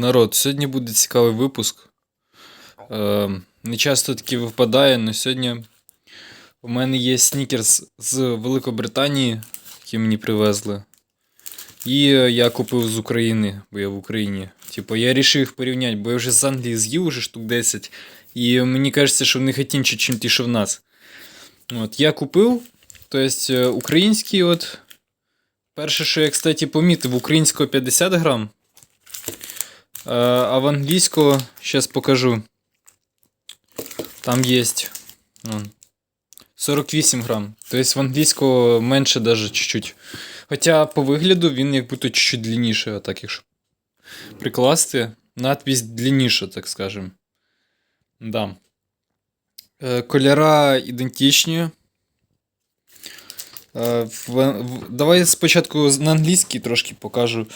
народ, сьогодні буде цікавий випуск. Е, не часто таки випадає, але сьогодні у мене є снікерс з Великобританії, які мені привезли. І е, я купив з України, бо я в Україні. Типу, я вирішив порівняти, бо я вже з Англії з'їв уже штук 10. І мені кажеться, що в них інші, ніж ті, що в нас. От, я купив, тобто е, український, от. Перше, що я, кстати, помітив, українського 50 грам. Е, А в англійського зараз покажу. Там. Вон, 48 грам. Тобто в англійського менше даже чуть-чуть. Хоча по вигляду він як будто чуть-чуть длинніше, отак, якщо прикласти. Надпись длинніша, так скажем. Да. Е, Кольора ідентичні. Е, Давай спочатку на англійський трошки покажу.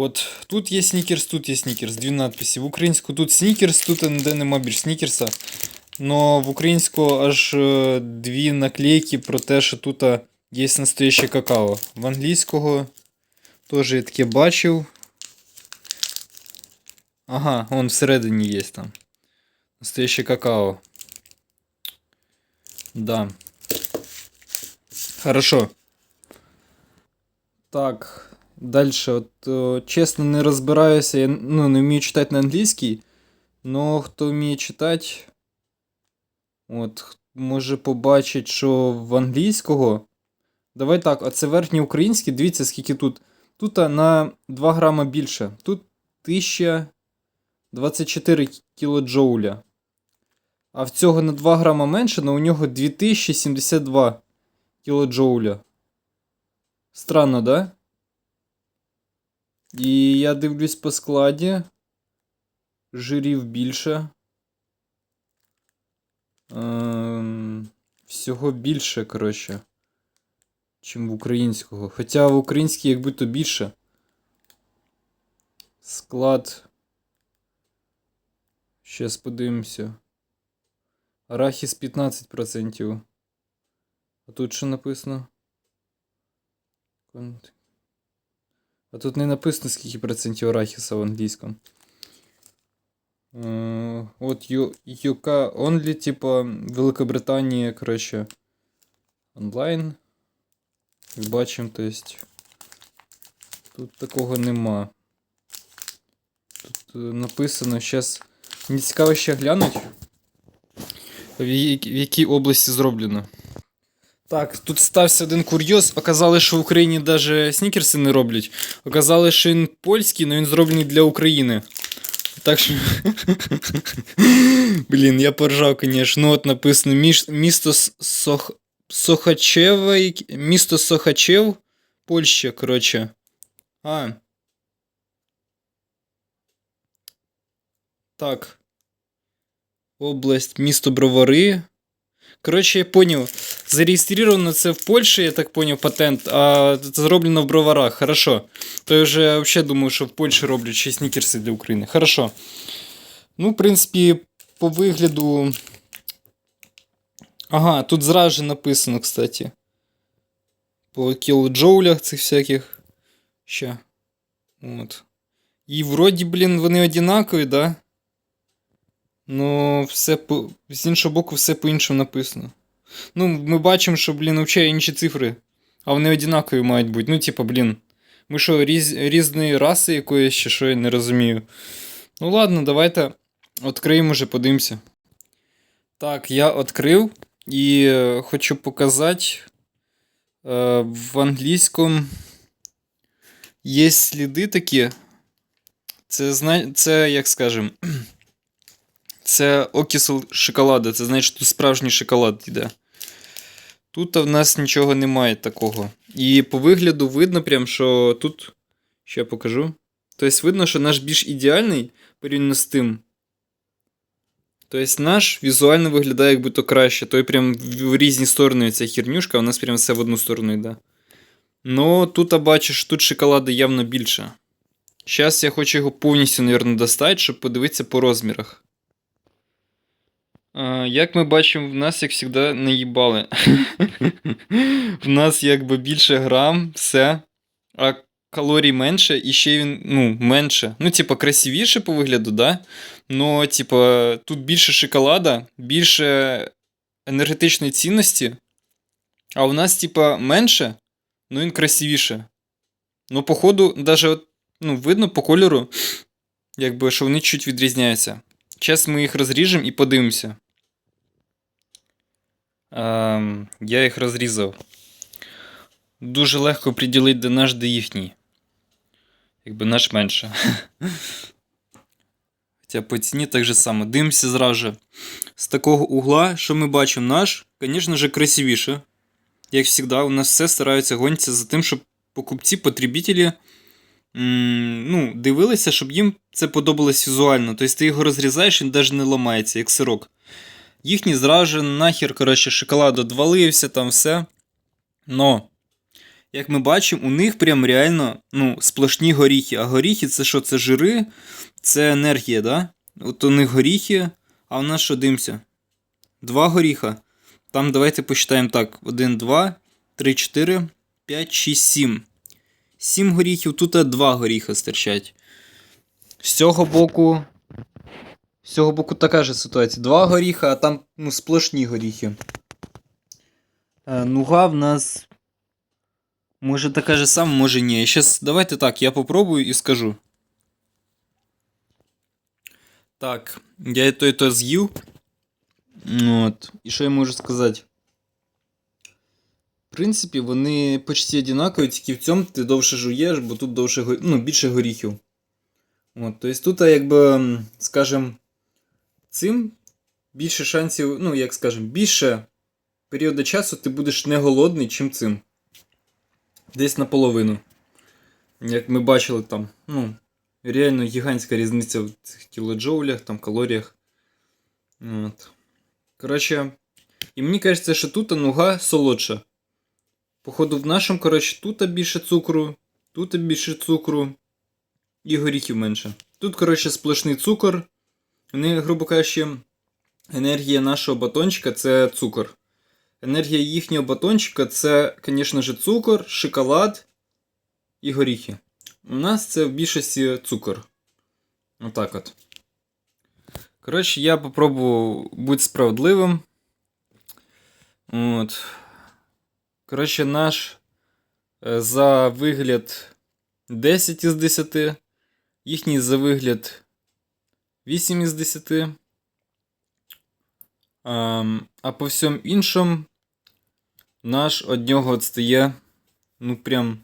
От тут є снікерс, тут є снікерс, дві надписи. В українську тут снікерс, тут ніде нема більш снікерса. Но в українську аж е, дві наклейки про те, що тут е, є настояще какао. В англійського теж я таке бачив. Ага, вон всередині є там. Настояще какао. Да. Хорошо. Так, дальше. От, чесно, не розбираюся, я ну, не вмію читати на англійській, но хто вміє читати, от, може побачить, що в англійського. Давай так, а це верхній український, дивіться, скільки тут. Тут на 2 грама більше. Тут 1024 кілоджоуля. А в цього на 2 грама менше, але у нього 2072 кілоджоуля. Странно, да? І я дивлюсь по складі. Жирів більше. Ем, всього більше, коротше. Чим в українського. Хоча в українській як будто більше. Склад. Щас подивимося. Арахіс 15%. А тут що написано? Конт- А тут не написано, скільки процентів арахіса в англійському. Е, От UK Only, типа Великобританія, коротше. Онлайн. Як бачимо, то есть. Тут такого нема. Тут е, написано зараз. Мені цікаво ще глянуть. В, в якій області зроблено. Так, тут стався один курйоз. Оказалось, що в Україні навіть снікерси не роблять. Оказалось, що він польський, але він зроблений для України. Так що. Блін, я поржав, звісно. Ну, от написано місто Сох... Сохачеве. як- Місто Сохачев, Польща, коротше. А. Так. Область, місто Бровари. Коротше, я поняв. Зареєстровано це в Польщі, я так поняв, патент, а це зроблено в Броварах. Хорошо. То я вже взагалі думаю, що в Польщі роблять ще снікерси для України. Хорошо. Ну, в принципі, по вигляду. Ага, тут зразу же написано, кстати. По кілоджоулях цих всяких. Ще. От. І вроді, блін, вони однакові, да? Ну, все по... з іншого боку, все по-іншому написано. Ну, ми бачимо, що, блін, взагалі інші цифри. А вони однакові мають бути. Ну, типа, блін. Ми що, різ... різної раси якоїсь, чи що я не розумію. Ну ладно, давайте відкриємо вже, подивимося. Так, я відкрив і е, хочу показати. Е, в англійському є сліди такі. Це, це як скажем. Це окисел шоколаду, це значить, тут справжній шоколад йде. Тут в нас нічого немає такого. І по вигляду видно, прям, що тут. Ще я покажу. Тобто видно, що наш більш ідеальний порівняно з тим. Тобто наш візуально виглядає як будто краще. Той прям в різні сторони ця хернюшка, у нас прям все в одну сторону йде. Ну, тут а бачиш, тут шоколаду явно більше. Зараз я хочу його повністю, мабуть, достати, щоб подивитися по розмірах. Як ми бачимо, в нас, як завжди, не. В нас якби більше грам, все. А калорій менше, і ще він, ну, менше. Ну, типа, красивіше по вигляду, да? Но, типа, тут більше шоколада, більше енергетичної цінності. А у нас, типа, менше, ну він красивіше. Ну, походу, от, ну, видно по кольору, якби, що вони чуть відрізняються. Зараз ми їх розріжемо і подивимося. Ем, я їх розрізав. Дуже легко приділити, де наш, де їхній. Якби наш менше. Хоча по ціні так же само. Дивимося зразу. З такого угла, що ми бачимо, наш, звісно ж, красивіше. Як завжди, у нас все стараються гонитися за тим, щоб покупці, потребителі м, ну, дивилися, щоб їм це подобалось візуально. Тобто ти його розрізаєш, він навіть не ламається, як сирок. Їхній зразу же нахер, коротше, шоколад одвалився, там все. Но, як ми бачимо, у них прям реально ну, сплошні горіхи. А горіхи це що? Це жири, це енергія, да? От у них горіхи, а у нас що дивимося? Два горіха. Там давайте посчитаємо так: 1, 2, 3, 4, 5, 6, 7. 7 горіхів, тут 2 горіха стирчать. З цього боку. З цього боку така ж ситуація. Два горіха, а там ну, сплошні горіхи. Е, нуга в нас. Може така же сама, може ні. Щас давайте так, я попробую і скажу. Так, я і то і то з'їв. Ну, От. І що я можу сказати? В принципі, вони почти однакові, тільки в цьому ти довше жуєш, бо тут довше, ну, більше горіхів. От, тобто тут, якби, м, скажем, цим більше шансів, ну, як скажем, більше періоду часу ти будеш не голодний, чим цим. Десь наполовину. Як ми бачили там, ну, реально гігантська різниця в цих кілоджоулях, там, калоріях. От. Коротше, і мені кажеться, що тут нуга солодша. Походу, в нашому, коротше, тут більше цукру, тут більше цукру, і горіхів менше. Тут, коротше, сплошний цукор. Вони, грубо кажучи, енергія нашого батончика це цукор. Енергія їхнього батончика це, звісно ж, цукор, шоколад і горіхи. У нас це в більшості цукор. Отак от. Коротше, я попробую бути справедливим. От. Коротше, наш е, за вигляд 10 із 10. Їхній за вигляд 8 із 10. А, а по всьому іншому наш од нього відстає. Ну, прям.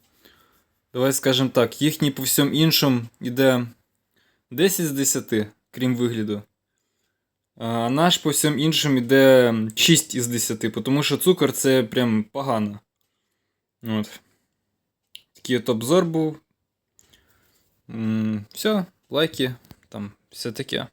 Давай скажемо так, їхній по всьому іншому йде 10 з 10, крім вигляду. А наш по всьому іншому йде 6 із 10, тому що цукор це прям погано. От. Такий от обзор був. Все, лайки, там, все таке.